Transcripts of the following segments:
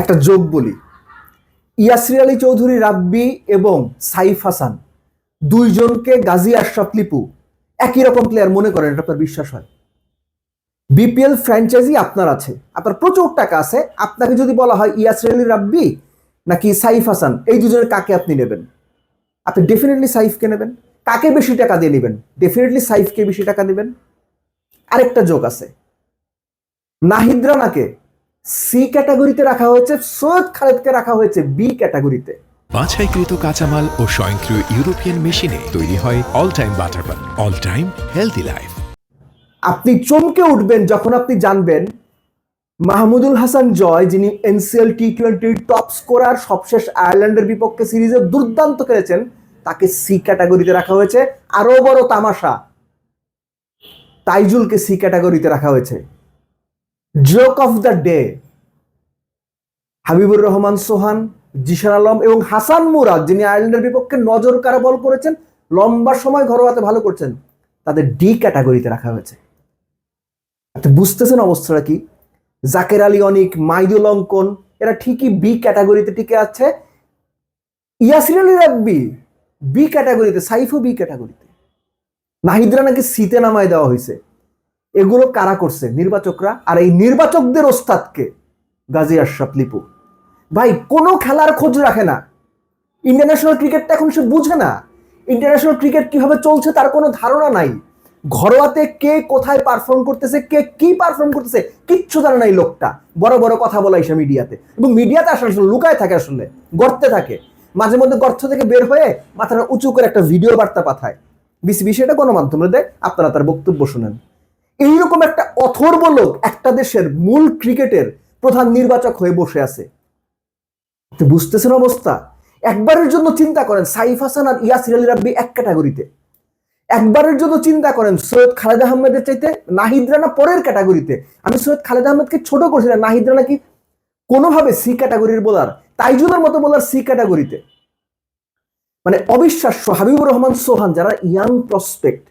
একটা যোগ বলি। ইয়াসির আলী চৌধুরী, রাব্বি এবং সাইফ হাসান দুইজনকে গাজী আশরাফ লিপু একই রকম প্লেয়ার মনে করেন, এটা আপনার বিশ্বাস হয়? বিপিএল ফ্র্যাঞ্চাইজি আপনার আছে আপনার প্রচুর টাকা আছে। আপনাকে যদি বলা হয় ইয়াসির আলী, রাব্বি নাকি সাইফ হাসান, এই দুজনের কাকে আপনি নেবেন? আপনি ডেফিনেটলি সাইফকে নেবেন। কাকে বেশি টাকা দিয়ে নেবেন? ডেফিনেটলি সাইফকে বেশি টাকা দিবেন আরেকটা যোগ আছে। নাহিদ রানাকে সি ক্যাটাগরিতে রাখা হয়েছে সৈয়দ খালেদকে রাখা হয়েছে বি ক্যাটাগরিতে বাছাইকৃত কাঁচামাল ও স্বয়ংক্রিয় ইউরোপিয়ান মেশিনে তৈরি হয় all time butter bun all time healthy life আপনি চমকে উঠবেন যখন আপনি জানবেন মাহমুদুল হাসান জয় যিনি এনসিএল টি টোয়েন্টির টপ স্কোরার সবশেষ আয়ারল্যান্ডের বিপক্ষে সিরিজে দুর্দান্ত খেলেছেন তাকে সি ক্যাটাগরিতে রাখা হয়েছে। আরও বড় তামাশা তাইজুলকে সি ক্যাটাগরিতে রাখা হয়েছে। Joke of the day Habibur Rahman, Sohan, Zishan Alam এবং হাসান মুরাদ, যিনি আয়ারল্যান্ডের বিপক্ষে নজর কারা বল করেছেন, লম্বা সময় ঘরোয়াতে ভালো করছেন, তাদের ডি ক্যাটাগরিতে রাখা হয়েছে। বুঝতেছেন অবস্থাটা কি? জাকের আলী অনিক, মাইদুল অঙ্কন, এরা ঠিকই বি ক্যাটাগরিতে টিকে আছে। ইয়াসির আলী রাব্বি বি ক্যাটাগরিতে সাইফও বি ক্যাটাগরিতে নাহিদরা নাকি সিতে নামায় দেওয়া হয়েছে। এগুলো কারা করছে? নির্বাচকরা? আর এই নির্বাচকদের ওস্তাদকে গাজী আশরাফ লিপু। ভাই, কোনো খেলার খোঁজ রাখে না। ইন্টারন্যাশনাল ক্রিকেটটা এখন সে বুঝে না। ইন্টারন্যাশনাল ক্রিকেট কীভাবে চলছে তার কোনো ধারণা নাই। ঘরোয়াতে কে কোথায় পারফর্ম করতেছে, কে কি পারফর্ম করতেছে, কিচ্ছু জানে না এই লোকটা। বড় বড় কথা বলা এসে মিডিয়াতে এবং মিডিয়াতে আসলে লুকায় থাকে আসলে, গর্তে থাকে। মাঝে মধ্যে গর্ত থেকে বের হয়ে মাথাটা উঁচু করে একটা ভিডিও বার্তা পাঠায়। বিসিবি সেটা গণমাধ্যমে দেয়, আপনারা তার বক্তব্য শুনেন। এইরকম একটা অথর্ব লোক একটা দেশের মূল ক্রিকেটের প্রধান নির্বাচক হয়ে বসে আছে। বুঝতেছেন অবস্থা? একবারের জন্য চিন্তা করেন সাইফ হাসান আর ইয়াসির আলী রাব্বি এক ক্যাটাগরিতে। একবারের জন্য চিন্তা করেন সৈয়দ খালেদ আহমেদের চাইতে নাহিদ রানা পরের ক্যাটাগরিতে। আমি সৈয়দ খালেদ আহমেদকে ছোট করছিলাম নাহিদ রানা কি কোনোভাবে সি ক্যাটাগরির বোলার, তাইজুলের মতো বোলার সি ক্যাটাগরিতে। মানে অবিশ্বাস্য হাবিবুর রহমান সোহান, যারা young prospect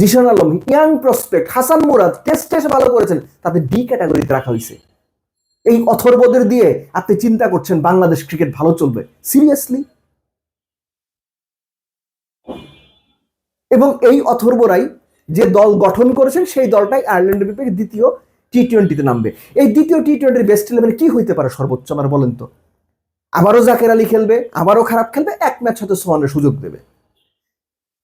Zishan Alam, young prospect, Hasan Murad, টেস্টে এসে ভালো করেছেন, তাদের ডি ক্যাটাগরিতে রাখা হয়েছে। এই অথর্বদের দিয়ে আপনি চিন্তা করছেন বাংলাদেশ ক্রিকেট ভালো চলবে? সিরিয়াসলি এবং এই অথর্বরাই যে দল গঠন করেছেন, সেই দলটাই আয়ারল্যান্ডের বিপক্ষে দ্বিতীয় টি টোয়েন্টিতে নামবে। এই দ্বিতীয় টি টোয়েন্টির বেস্ট ইলেভেনে কি হইতে পারে সর্বোচ্চ, আমার বলেন তো? আবারও জাকের আলী খেলবে, আবারও খারাপ খেলবে, এক ম্যাচ হয়তো সোহানের সুযোগ দেবে।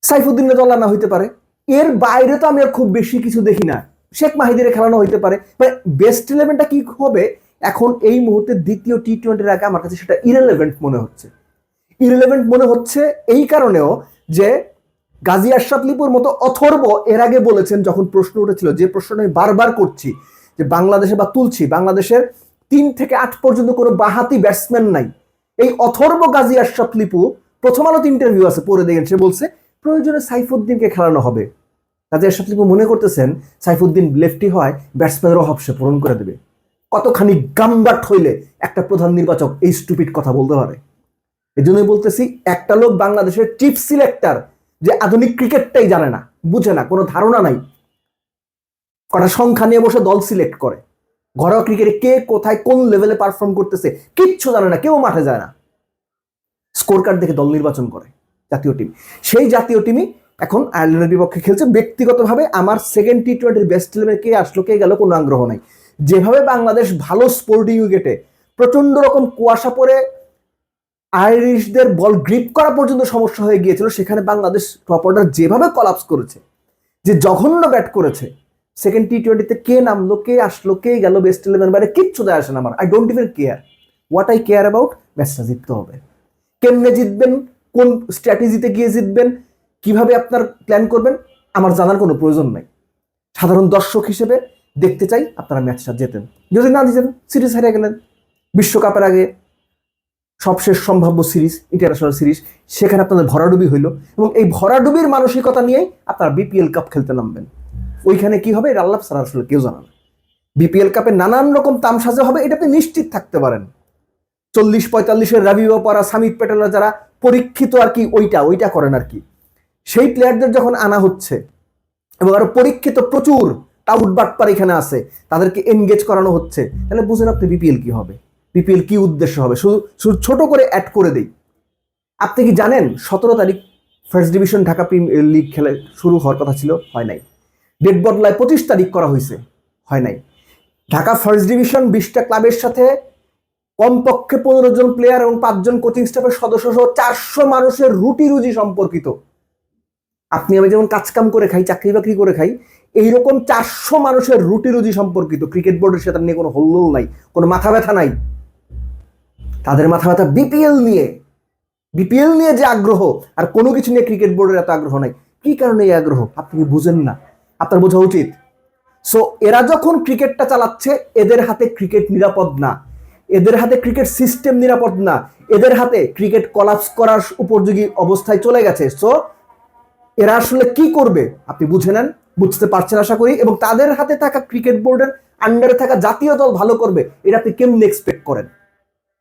সাইফুদ্দিনের দল না হইতে পারে। এর বাইরে তো আমি আর খুব বেশি কিছু দেখি না। শেখ মাহিদের খেলানো হইতে পারে। মানে বেস্ট ইলেভেনটা কি হবে? এখন এই মুহূর্তে দ্বিতীয় টি টোয়েন্টির আগে আমার কাছে সেটা ইরেলেভেন্ট মনে হচ্ছে। ইরেলেভেন্ট মনে হচ্ছে এই কারণেও যে গাজী আশরাফ লিপুর মতো অথর্ব এর আগে বলেছেন, যখন প্রশ্ন উঠেছিল, যে প্রশ্ন আমি বারবার করছি, যে বাংলাদেশে বা তুলছি, বাংলাদেশের তিন থেকে আট পর্যন্ত কোনো বাহাতি ব্যাটসম্যান নাই। এই অথর্ব গাজী আশরাফ লিপু, প্রথম আলোতে ইন্টারভিউ আছে পরে দেখেন, সে বলছে প্রয়োজনে সাইফুদ্দিনকে খেলানো হবে। গাজী আশরাফ লিপু মনে করতেছেন, সাইফুদ্দিন লেফটি হয় ব্যাটসম্যানের অভাব সে পূরণ করে দেবে। কতখানি গাম্বাট হইলে একটা প্রধান নির্বাচক এই স্টুপিড কথা বলতে পারে? এই জন্যই বলতেছি, একটা লোক বাংলাদেশের চিফ সিলেক্টর যে আধুনিক ক্রিকেটটাই জানে না, বুঝে না, কোনো ধারণা নাই। কটা সংখ্যা নিয়ে বসে দল সিলেক্ট করে। ঘরোয়া ক্রিকেটে কে কোথায় কোন লেভেলে পারফর্ম করতেছে, কিচ্ছু জানে না, কেউ মাঠে যায় না। স্কোর কার্ড দেখে দল নির্বাচন করে। জাতীয় টিম সেই জাতীয় টিমই এখন আয়ারল্যান্ডের বিপক্ষে খেলছে। ব্যক্তিগতভাবে আমার সেকেন্ড টি টোয়েন্টির বেস্ট ইলেভেন কে আসলো, কে গেল কোনো আগ্রহ নাই। যেভাবে বাংলাদেশ ভালো স্পোর্টিং উইকেটে প্রচণ্ড রকম কুয়াশা পরে আইরিশদের বল গ্রিপ করা পর্যন্ত সমস্যা হয়ে গিয়েছিল, সেখানে বাংলাদেশ টপ অর্ডার যেভাবে কলাপস করেছে, যে জঘন্য ব্যাট করেছে সেকেন্ড টি টোয়েন্টিতে কে নামলো, কে আসলো, কে গেল বেস্ট ইলেভেন বাইরে, কিচ্ছু দেয় আসে না আমার। I don't even care what I care about ম্যাচটা জিততে হবে। কেমনে জিতবেন? কোন স্ট্র্যাটেজিতে গিয়ে জিতবেন, কীভাবে আপনার প্ল্যান করবেন, আমার জানার কোনো প্রয়োজন নাই। সাধারণ দর্শক হিসেবে দেখতে চাই আপনারা ম্যাচটা জেতেন। যদি না জিতেন, সিরিজ হেরে গেলেন। বিশ্বকাপের আগে সবশেষ সম্ভাব্য সিরিজ ইন্টারন্যাশনাল সিরিজ, সেখানে আপনাদের ভরাডুবি হইল এবং এই ভরাডুবির মানসিকতা নিয়েই আপনারা বিপিএল কাপ খেলতে নামবেন। ওইখানে কি হবে? এটা আল্লাহ সারা আসলে কেউ জানে না। বিপিএল কাপে নানান রকম তামসাজে হবে, এটা আপনি নিশ্চিত থাকতে পারেন। চল্লিশ পঁয়তাল্লিশের রাবি বাপারা, সামিত প্যাটেলরা যারা পরীক্ষিত আর কি ওইটা ওইটা করেন আর কি। সেই প্লেয়ারদের যখন আনা হচ্ছে এবং আরও পরীক্ষিত প্রচুর টাউট বাটপার এখানে আছে, তাদেরকে এনগেজ করানো হচ্ছে, তাহলে বুঝেন আপনি বিপিএল কি হবে? বিপিএল কি উদ্দেশ্য হবে? শুধু শুধু ছোট করে অ্যাড করে দেই। আপনি কি জানেন সতেরো তারিখ first division Dhaka premier league খেলে শুরু হওয়ার কথা ছিল? হয় নাই। ডেট বদলায় পঁচিশ তারিখ করা হয়েছে? হয় নাই। ঢাকা ফার্স্ট ডিভিশন বিশটা ক্লাবের সাথে কমপক্ষে পনেরো জন প্লেয়ার এবং পাঁচজন কোচিং স্টাফের সদস্য সহ চারশো মানুষের রুটি রুজি সম্পর্কিত। আপনি আমি যেমন কাজকাম করে খাই, চাকরি বাকরি করে খাই, এইরকম চারশো মানুষের রুটি রুজি সম্পর্কিত ক্রিকেট বোর্ডের সাথে নিয়ে কোনো হল্লোল নাই, কোনো মাথা ব্যথা নাই। তাদের মাথা ব্যথা বিপিএল নিয়ে। বিপিএল নিয়ে যে আগ্রহ, আর কোনো কিছু নিয়ে ক্রিকেট বোর্ডের এত আগ্রহ নাই। কি কারণে এই আগ্রহ? আপনি বুঝেন না? আপনার বোঝা উচিত। সো এরা যখন ক্রিকেটটা চালাচ্ছে, এদের হাতে ক্রিকেট নিরাপদ না। এদের হাতে ক্রিকেট সিস্টেম নিরাপদ না। এদের হাতে ক্রিকেট কলাপস করার উপযোগী অবস্থায় চলে গেছে। সো এরা আসলে কি করবে? আপনি বুঝে নেন, বুঝতে পারছেন আশা করি। এবং তাদের হাতে থাকা ক্রিকেট বোর্ডের আন্ডারে থাকা জাতীয় দল ভালো করবে, এটা আপনি কেমনি এক্সপেক্ট করেন?